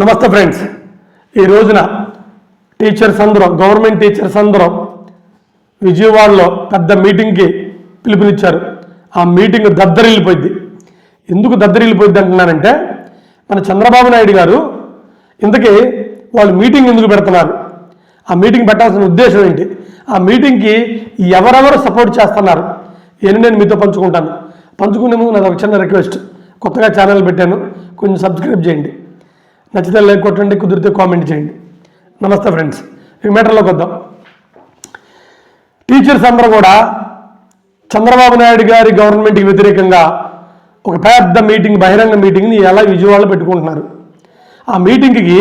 నమస్తే ఫ్రెండ్స్. ఈ రోజున టీచర్స్ అందరం గవర్నమెంట్ టీచర్స్ అందరం విజయవాడలో పెద్ద మీటింగ్కి పిలుపునిచ్చారు. ఆ మీటింగ్ దద్దరిల్లిపోయింది. ఎందుకు దద్దరిల్లిపోయింది అంటున్నానంటే మన చంద్రబాబు నాయుడు గారు ఇంతకీ వాళ్ళు మీటింగ్ ఎందుకు పెడుతున్నారు? ఆ మీటింగ్ పెట్టాల్సిన ఉద్దేశం ఏంటి? ఆ మీటింగ్కి ఎవరెవరు సపోర్ట్ చేస్తున్నారు? అని నేను మీతో పంచుకుంటాను. పంచుకునే ముందు నాది ఒక చిన్న రిక్వెస్ట్. కొత్తగా ఛానల్ పెట్టాను. కొంచెం సబ్స్క్రైబ్ చేయండి. నచ్చితే లైక్ కొట్టండి కుదిరితే కామెంట్ చేయండి. నమస్తే ఫ్రెండ్స్. ఈ మ్యాటర్లోకి వద్దాం. టీచర్స్ అందరూ కూడా చంద్రబాబు నాయుడు గారి గవర్నమెంట్కి వ్యతిరేకంగా ఒక పెద్ద మీటింగ్ బహిరంగ మీటింగ్ని ఎలా విజయవాడలో పెట్టుకుంటున్నారు. ఆ మీటింగ్కి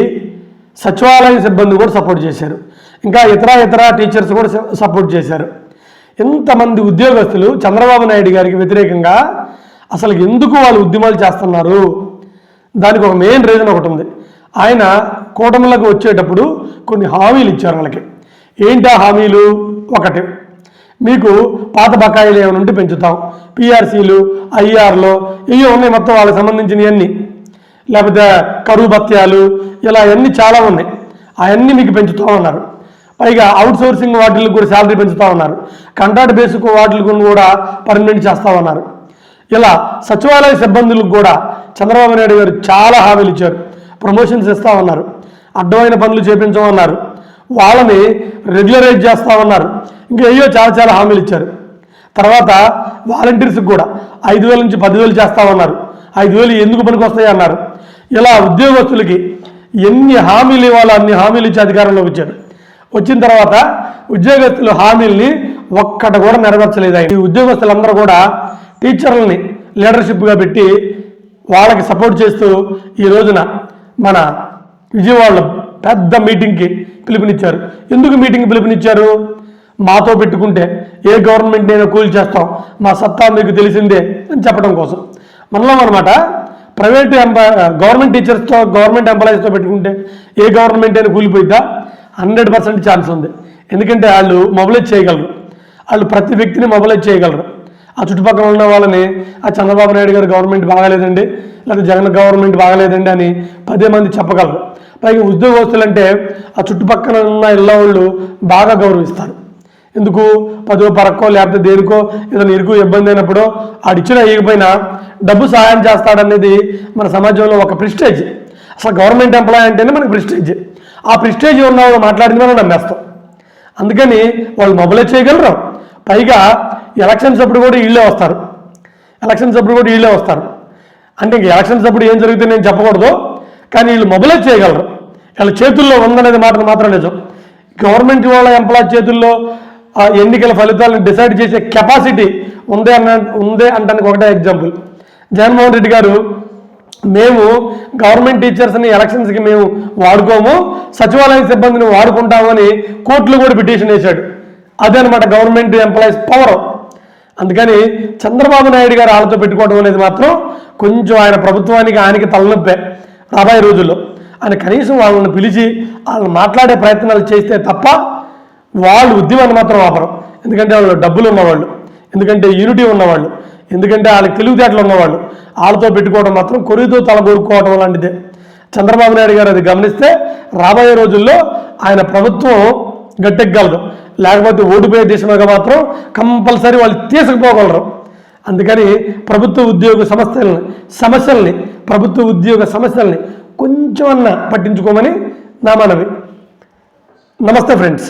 సచివాలయ సిబ్బంది కూడా సపోర్ట్ చేశారు. ఇంకా ఇతర ఇతర టీచర్స్ కూడా సపోర్ట్ చేశారు. ఎంతమంది ఉద్యోగస్తులు చంద్రబాబు నాయుడు గారికి వ్యతిరేకంగా అసలు ఎందుకు వాళ్ళు ఉద్యమాలు చేస్తున్నారు? దానికి ఒక మెయిన్ రీజన్ ఒకటి ఉంది. ఆయన కూటమిలకు వచ్చేటప్పుడు కొన్ని హామీలు ఇచ్చారు వాళ్ళకి. ఏంటి ఆ హామీలు? ఒకటి మీకు పాత బకాయిలు ఏమైనా ఉంటే పెంచుతాం. పిఆర్సీలు ఐఆర్లు ఇవి ఉన్నాయి మొత్తం వాళ్ళకి సంబంధించినవన్నీ లేకపోతే కరువు భత్యాలు ఇలా అన్నీ చాలా ఉన్నాయి. అవన్నీ మీకు పెంచుతూ ఉన్నారు పైగా అవుట్ సోర్సింగ్ వాటికి కూడా శాలరీ పెంచుతూ ఉన్నారు కంట్రాక్ట్ బేసిక్ వాటికి కూడా పర్మనెంట్ చేస్తూ ఉన్నారు ఇలా సచివాలయ సిబ్బందులకు కూడా చంద్రబాబు నాయుడు గారు చాలా హామీలు ఇచ్చారు. ప్రమోషన్స్ ఇస్తా ఉన్నారు. అడ్డమైన పనులు చేపించమన్నారు. వాళ్ళని రెగ్యులరైజ్ చేస్తా ఉన్నారు. ఇంకా అయ్యో చాలా చాలా హామీలు ఇచ్చారు. తర్వాత వాలంటీర్స్కి కూడా ఐదు వేల నుంచి పదివేలు చేస్తామన్నారు ఐదు వేలు ఎందుకు పనికి వస్తాయి అన్నారు. ఇలా ఉద్యోగస్తులకి ఎన్ని హామీలు ఇవ్వాలో అన్ని హామీలు ఇచ్చి అధికారంలోకి వచ్చారు. వచ్చిన తర్వాత ఉద్యోగస్తులు హామీల్ని ఒక్కట కూడా నెరవేర్చలేదు ఈ ఉద్యోగస్తులందరూ కూడా టీచర్లని లీడర్షిప్గా పెట్టి వాళ్ళకి సపోర్ట్ చేస్తూ ఈ రోజున మన విజయవాడలో పెద్ద మీటింగ్కి పిలుపునిచ్చారు. ఎందుకు మీటింగ్ పిలుపునిచ్చారు? మాతో పెట్టుకుంటే ఏ గవర్నమెంట్ అయినా కూల్ చేస్తాం. మా సత్తా మీకు తెలిసిందే అని చెప్పడం కోసం. మనలో అనమాట ప్రైవేట్ ఎంప్లా గవర్నమెంట్ టీచర్స్తో గవర్నమెంట్ ఎంప్లాయీస్తో పెట్టుకుంటే ఏ గవర్నమెంట్ అయినా కూలిపోయిద్దా? హండ్రెడ్ పర్సెంట్ ఛాన్స్ ఉంది. ఎందుకంటే వాళ్ళు మొబిలైజ్ చేయగలరు. వాళ్ళు ప్రతి వ్యక్తిని మొబిలైజ్ చేయగలరు. ఆ చుట్టుపక్కల ఉన్న వాళ్ళని ఆ చంద్రబాబు నాయుడు గారు గవర్నమెంట్ బాగాలేదండి లేదా జగన్ గవర్నమెంట్ బాగాలేదండి అని పదే మంది చెప్పగలరు. పైగా ఉద్యోగస్తులు అంటే ఆ చుట్టుపక్కల ఉన్న ఇళ్ళ వాళ్ళు బాగా గౌరవిస్తారు. ఎందుకు? పదో పరక్కో లేకపోతే దేనికో ఏదైనా ఇరుకు ఇబ్బంది అయినప్పుడు ఆడిచ్చిన ఇవ్వకపోయినా డబ్బు సహాయం చేస్తాడనేది మన సమాజంలో ఒక ప్రిస్టేజ్. అసలు గవర్నమెంట్ ఎంప్లాయ్ అంటేనే మనకి ప్రిస్టేజ్. ఆ ప్రిస్టేజ్ ఉన్న వాళ్ళు మాట్లాడింది మనం నమ్మేస్తాం. అందుకని వాళ్ళు మొబైలైజ్ చేయగలరు. పైగా ఎలక్షన్స్ అప్పుడు కూడా వీళ్ళే వస్తారు. ఎలక్షన్స్ అప్పుడు కూడా వీళ్ళే వస్తారు. అంటే ఇంక ఎలక్షన్స్ అప్పుడు ఏం జరిగితే నేను చెప్పకూడదు కానీ వీళ్ళు మొబిలైజ్ చేయగలరు. వీళ్ళ చేతుల్లో ఉందనేది మాట మాత్రం నిజం. గవర్నమెంట్ వాళ్ళ ఎంప్లాయ్ చేతుల్లో ఆ ఎన్నికల ఫలితాలను డిసైడ్ చేసే కెపాసిటీ ఉందే అన్న ఉందే అంటానికి ఒకటే ఎగ్జాంపుల్. జగన్మోహన్ రెడ్డి గారు మేము గవర్నమెంట్ టీచర్స్ని ఎలక్షన్స్కి మేము వాడుకోము సచివాలయ సిబ్బందిని వాడుకుంటామని కోర్టులో కూడా పిటిషన్ వేశాడు. అదే అనమాట గవర్నమెంట్ ఎంప్లాయీస్ పవర్. అందుకని చంద్రబాబు నాయుడు గారు వాళ్ళతో పెట్టుకోవడం అనేది మాత్రం కొంచెం ఆయన ప్రభుత్వానికి ఆయనకి తలనొప్పే రాబోయే రోజుల్లో. ఆయన కనీసం వాళ్ళని పిలిచి వాళ్ళని మాట్లాడే ప్రయత్నాలు చేస్తే తప్ప వాళ్ళు ఉద్యమాన్ని మాత్రం ఆపరు. ఎందుకంటే వాళ్ళు డబ్బులు ఉన్నవాళ్ళు ఎందుకంటే యూనిటీ ఉన్నవాళ్ళు ఎందుకంటే వాళ్ళకి తెలివితేటలు ఉన్నవాళ్ళు. వాళ్ళతో పెట్టుకోవడం మాత్రం కొరితో తలగొరుకోవడం లాంటిదే చంద్రబాబు నాయుడు గారు అది గమనిస్తే రాబోయే రోజుల్లో ఆయన ప్రభుత్వం గట్టెక్కగలదు లేకపోతే ఓడిపోయే దేశంగా మాత్రం కంపల్సరీ వాళ్ళు తీసుకుపోగలరు. అందుకని ప్రభుత్వ ఉద్యోగ సమస్యల్ని సమస్యల్ని ప్రభుత్వ ఉద్యోగ సమస్యల్ని కొంచెమన్నా పట్టించుకోమని నా మనవి. నమస్తే ఫ్రెండ్స్.